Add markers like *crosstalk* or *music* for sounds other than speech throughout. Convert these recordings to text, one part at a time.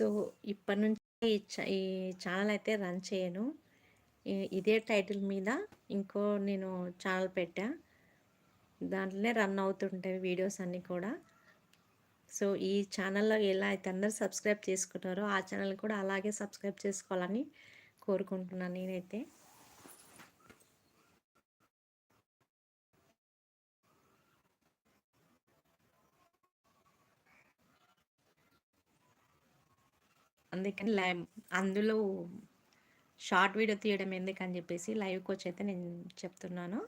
So, ఇప్పటి నుంచి ఈ ఛానల్ అయితే రన్ చేయను. ఇదే టైటిల్ మీద ఇంకో నేను ఛానల్ పెట్టా. దాంట్లోనే రన్ అవుతుంటాయి వీడియోస్ అన్నీ కూడా. సో, ఈ ఛానల్లో ఎలా అయితే అందరు సబ్స్క్రైబ్ చేసుకున్నారో, ఆ ఛానల్ కూడా అలాగే సబ్స్క్రైబ్ చేసుకోవాలని కోరుకుంటున్నాను నేనైతే. అందుకని లైవ్ అందులో షార్ట్ వీడియో తీయడం ఎందుకని చెప్పేసి లైవ్‌కొచ్చి అయితే నేను చెప్తున్నాను.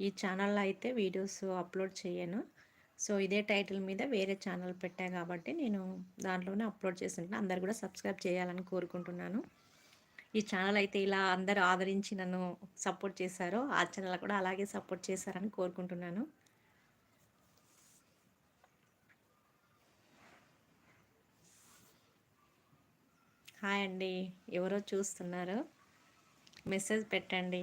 ఈ ఛానల్‌లో అయితే వీడియోస్ అప్లోడ్ చేయను. సో, ఇదే టైటిల్ మీద వేరే ఛానల్ పెట్టా కాబట్టి నేను దాంట్లోనే అప్లోడ్ చేస్తుంటాను. అందరు కూడా సబ్స్క్రైబ్ చేయాలని కోరుకుంటున్నాను. ఈ ఛానల్ అయితే ఇలా అందరూ ఆదరించి నన్ను సపోర్ట్ చేశారో, ఆ ఛానల్ కూడా అలాగే సపోర్ట్ చేశారని కోరుకుంటున్నాను. హాయ్ అండి. ఎవరో చూస్తున్నారు. మెసేజ్ పెట్టండి.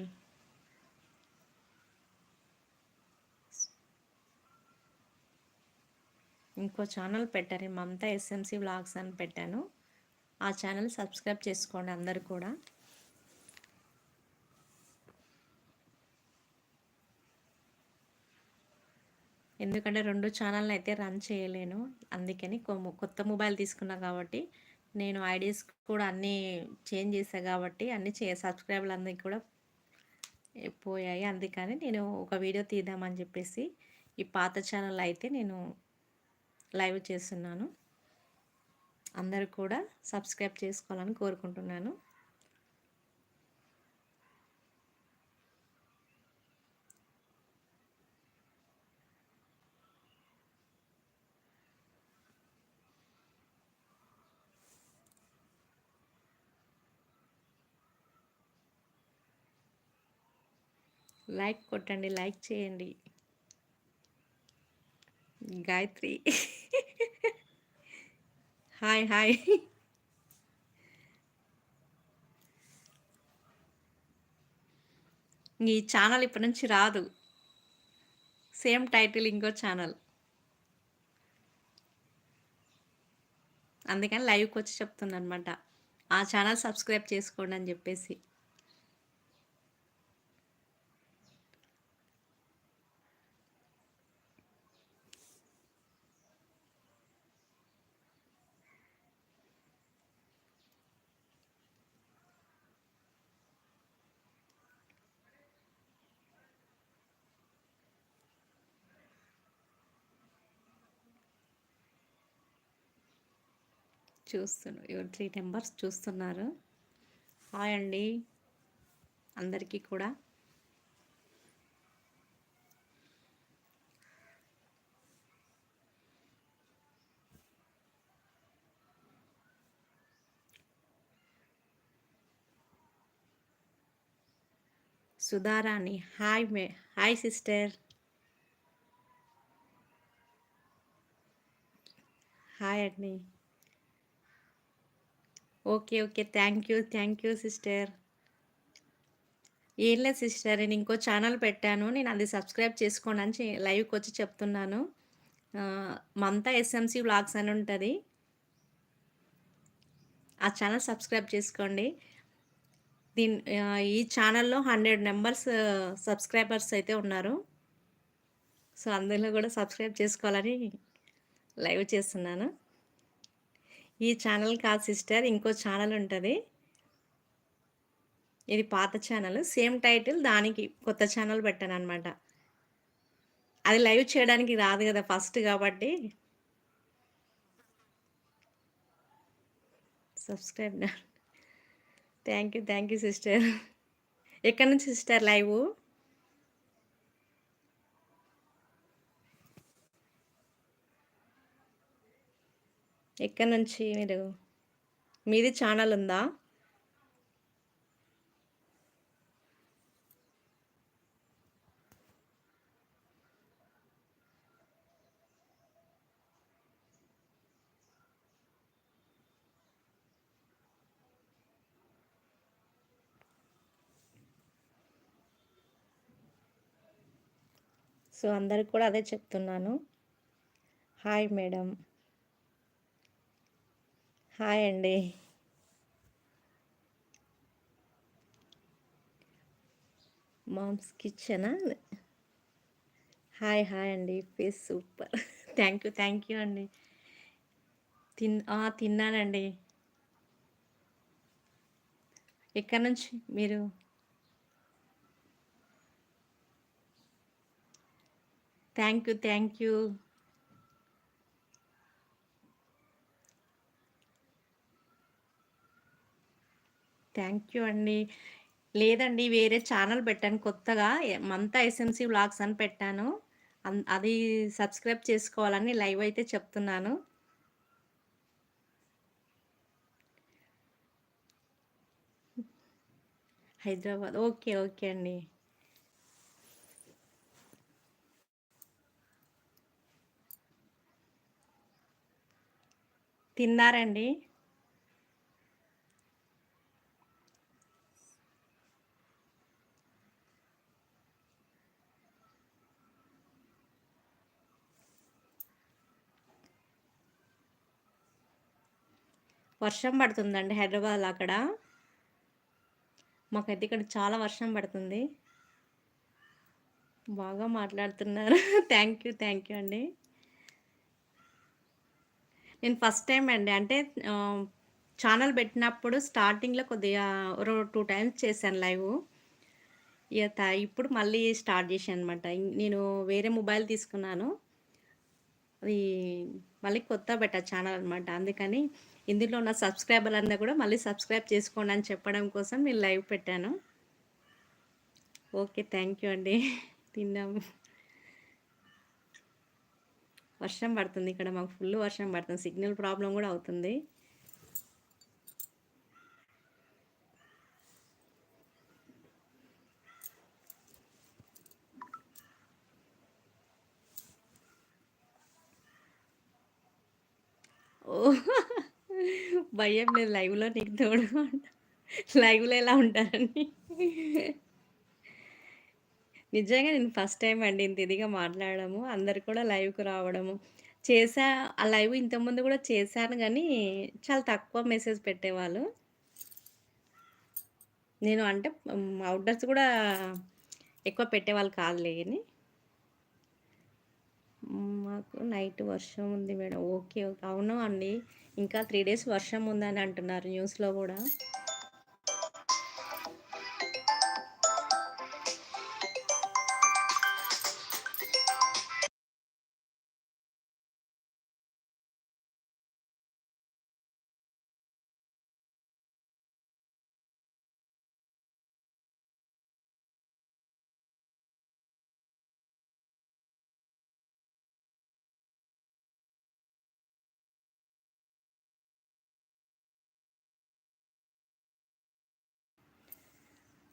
ఇంకో ఛానల్ పెట్టారు మమతా ఎస్ఎంసీ వ్లాగ్స్ అని పెట్టాను. ఆ ఛానల్ సబ్స్క్రైబ్ చేసుకోండి అందరు కూడా. ఎందుకంటే రెండు ఛానల్‌ని అయితే రన్ చేయలేను. అందుకని కొ కొత్త మొబైల్ తీసుకున్నా కాబట్టి నేను ఐడీస్ కూడా అన్నీ చేంజ్ చేశాను కాబట్టి అన్నీ చే సబ్స్క్రైబర్లు అన్నీ కూడా పోయాయి. అందుకని నేను ఒక వీడియో తీద్దామని చెప్పేసి ఈ పాత ఛానల్ అయితే నేను లైవ్ చేస్తున్నాను. అందరూ కూడా సబ్స్క్రైబ్ చేసుకోవాలని కోరుకుంటున్నాను. లైక్ కొట్టండి. లైక్ చేయండి. గాయత్రి. Hi hi. ఈ ఛానల్ ఇప్పటి నుంచి రాదు. సేమ్ టైటిల్ ఇంకో ఛానల్. అందుకని లైవ్కి వచ్చి చెప్తుంది అనమాట ఆ ఛానల్ సబ్స్క్రైబ్ చేసుకోండి అని చెప్పేసి. చూస్తున్నారు త్రీ నెంబర్స్ చూస్తున్నారు. హాయ్ అండి. అందరికీ కూడా. సుధారాణి హాయ్ మే హాయ్ సిస్టర్. హాయ్ అండి. Okay okay. Thank you thank you sister. ఏం లేదు సిస్టర్ నేను ఇంకో ఛానల్ పెట్టాను. నేను అది సబ్స్క్రైబ్ చేసుకోండి అని లైవ్కి వచ్చి చెప్తున్నాను. మమతా ఎస్ఎంసి బ్లాగ్స్ అని ఉంటుంది. ఆ ఛానల్ సబ్స్క్రైబ్ చేసుకోండి. దీని ఈ ఛానల్లో హండ్రెడ్ నెంబర్స్ సబ్స్క్రైబర్స్ అయితే ఉన్నారు. సో అందులో కూడా సబ్స్క్రైబ్ చేసుకోవాలని లైవ్ చేస్తున్నాను. ఈ ఛానల్ కాదు సిస్టర్ ఇంకో ఛానల్ ఉంటుంది. ఇది పాత ఛానల్. సేమ్ టైటిల్ దానికి కొత్త ఛానల్ పెట్టాను అనమాట అది లైవ్ చేయడానికి రాదు కదా ఫస్ట్ కాబట్టి. Subscribe thank you thank you sister. ఎక్కడి నుంచి సిస్టర్ లైవ్? ఎక్కడి నుంచి మీరు? మీది ఛానల్ ఉందా? సో అందరికి కూడా అదే చెప్తున్నాను. Hi madam. హాయ్ అండి. మామ్స్ కిచెనా? హాయ్ హాయ్ అండి. Face super. Thank you thank you అండి. తిన్ తిన్నానండి. ఎక్కడి నుంచి మీరు? Thank you thank you. Thank you అండి. లేదండి వేరే ఛానల్ పెట్టాను కొత్తగా. మంతా ఎస్ఎంసి వ్లాగ్స్ అని పెట్టాను. అది సబ్స్క్రైబ్ చేసుకోవాలని లైవ్ అయితే చెప్తున్నాను. హైదరాబాద్ ఓకే ఓకే అండి. తిన్నారండి? వర్షం పడుతుందండి హైదరాబాద్లో అక్కడ. మాకైతే ఇక్కడ చాలా వర్షం పడుతుంది. బాగా మాట్లాడుతున్నారు. *laughs* థ్యాంక్ యూ థ్యాంక్ యూ అండి. నేను ఫస్ట్ టైం అండి అంటే ఛానల్ పెట్టినప్పుడు స్టార్టింగ్లో కొద్దిగా టూ టైమ్స్ చేశాను లైవ్. ఇక ఇప్పుడు మళ్ళీ స్టార్ట్ చేశాను అనమాట నేను వేరే మొబైల్ తీసుకున్నాను. అది మళ్ళీ కొత్త పెట్టా ఛానల్ అనమాట అందుకని ఇందులో ఉన్న సబ్స్క్రైబర్ అంతా కూడా మళ్ళీ సబ్స్క్రైబ్ చేసుకోండి అని చెప్పడం కోసం నేను లైవ్ పెట్టాను. ఓకే థ్యాంక్ యూ అండి. తిన్నాము వర్షం పడుతుంది ఇక్కడ మాకు ఫుల్ వర్షం పడుతుంది. సిగ్నల్ ప్రాబ్లం కూడా అవుతుంది. ఓ భయం లేదు లైవ్లో నీకు తోడు లైవ్లో ఎలా ఉంటారని. నిజంగా నేను ఫస్ట్ టైం అండి ఇంత ఇదిగా మాట్లాడము అందరు కూడా లైవ్కు రావడము. చేసా ఆ లైవ్ ఇంతకుముందు కూడా చేశాను కానీ చాలా తక్కువ మెసేజ్ పెట్టేవాళ్ళు. నేను అంటే అవుట్డోర్స్ కూడా ఎక్కువ పెట్టేవాళ్ళు కాదులే కానీ మాకు నైట్ వర్షం ఉంది మేడం. ఓకే ఓకే అవును అండి. ఇంకా త్రీ డేస్ వర్షం ఉందని అంటున్నారు న్యూస్లో కూడా.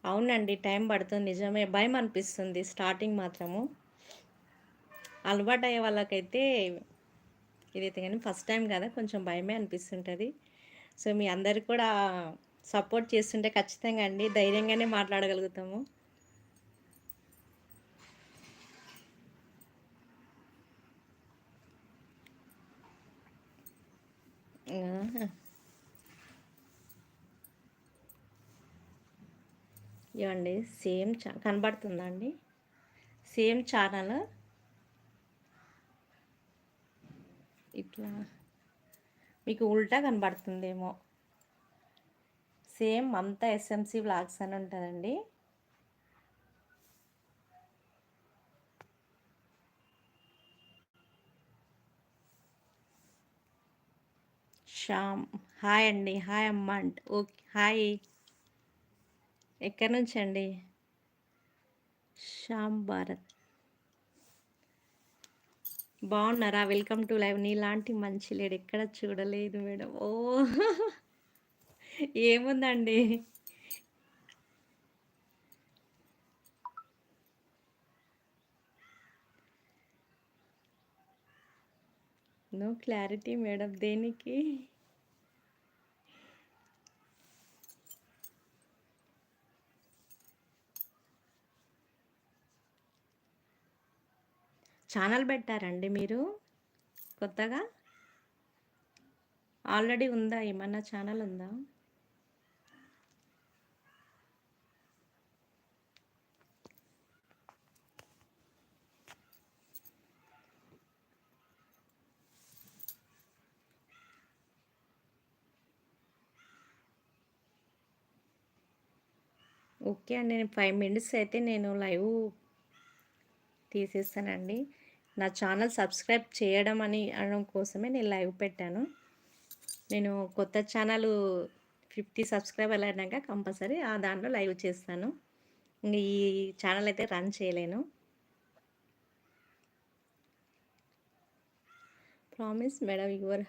అవునండి టైం పడుతుంది. నిజమే భయం అనిపిస్తుంది. స్టార్టింగ్ మాత్రము. అలవాటు అయ్యే వాళ్ళకైతే ఇదైతే కానీ ఫస్ట్ టైం కదా కొంచెం భయమే అనిపిస్తుంటుంది. సో మీ అందరు కూడా సపోర్ట్ చేస్తుంటే ఖచ్చితంగా అండి. ధైర్యంగానే మాట్లాడగలుగుతాము. ఇవ్వండి. సేమ్ చా కనబడుతుందా అండి? Same channel. ఇట్లా. మీకు ఉల్టా కనబడుతుందేమో. సేమ్ అంతా ఎస్ఎంసి బ్లాగ్స్ అని ఉంటుందండి. శ్యామ్. హాయ్ అండి. హాయ్ అమ్మ అంట ఓకే. హాయ్. ఎక్కడి నుంచి అండి శ్యామ్ భారత్. బాగున్నారా? Welcome to live. నీలాంటి మంచి లేడు. ఎక్కడ చూడలేదు మేడం. ఓ ఏముందండి? నో క్లారిటీ మేడం దేనికి? ఛానల్ పెట్టారండి మీరు? కొత్తగా? ఆల్రెడీ ఉందా? ఏమన్నా ఛానల్ ఉందా? ఓకే అండి. నేను ఫైవ్ మినిట్స్ అయితే నేను లైవ్ తీసేస్తానండి. నా ఛానల్ సబ్స్క్రైబ్ చేయడం అని అనడం కోసమే నేను లైవ్ పెట్టాను. నేను కొత్త ఛానల్ ఫిఫ్టీ సబ్స్క్రైబర్ అయినాక కంపల్సరీ ఆ దాంట్లో లైవ్ చేస్తాను. ఈ ఛానల్ అయితే రన్ చేయలేను. Promise madam your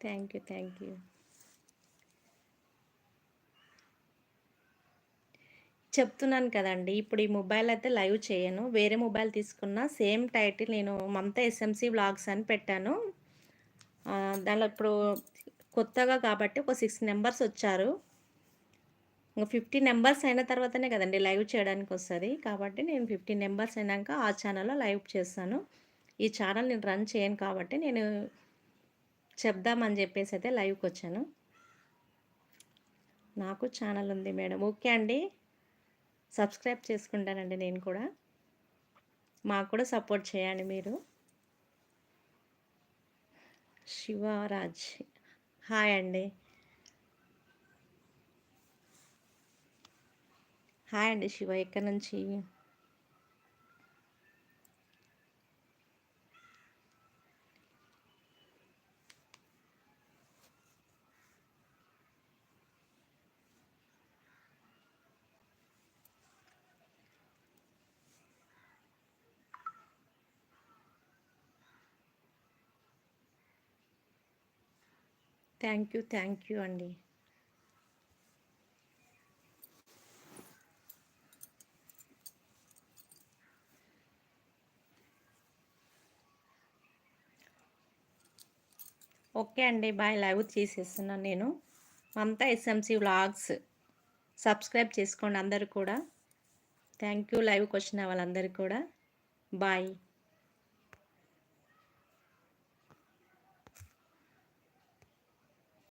thank you thank you చెప్తున్నాను కదండి. ఇప్పుడు ఈ మొబైల్ అయితే లైవ్ చేయను. వేరే మొబైల్ తీసుకున్న సేమ్ టైటిల్ నేను మమతా ఎస్ఎంసి వ్లాగ్స్ అని పెట్టాను. దానిలో ఇప్పుడు కొత్తగా కాబట్టి ఒక సిక్స్ నెంబర్స్ వచ్చారు. ఇంకా ఫిఫ్టీ నెంబర్స్ అయిన తర్వాతనే కదండి లైవ్ చేయడానికి వస్తుంది. కాబట్టి నేను ఫిఫ్టీ నెంబర్స్ అయినాక ఆ ఛానల్లో లైవ్ చేస్తాను. ఈ ఛానల్ నేను రన్ చేయను కాబట్టి నేను చెప్దామని చెప్పేసి అయితే లైవ్కి వచ్చాను. నాకు ఛానల్ ఉంది మేడం. ఓకే అండి. సబ్స్క్రైబ్ చేసుకుంటానండి నేను కూడా. మాకు కూడా సపోర్ట్ చేయండి మీరు. శివరాజ్. హాయ్ అండి. హాయ్ అండి శివ. ఎక్కడి నుంచి? థ్యాంక్ యూ థ్యాంక్ యూ అండి. ఓకే అండి బాయ్. లైవ్ చేసేస్తున్నాను నేను. అంతా ఎస్ఎంసి వ్లాగ్స్. సబ్స్క్రైబ్ చేసుకోండి అందరు కూడా. థ్యాంక్ యూ లైవ్కి వచ్చిన వాళ్ళందరికీ కూడా. బాయ్.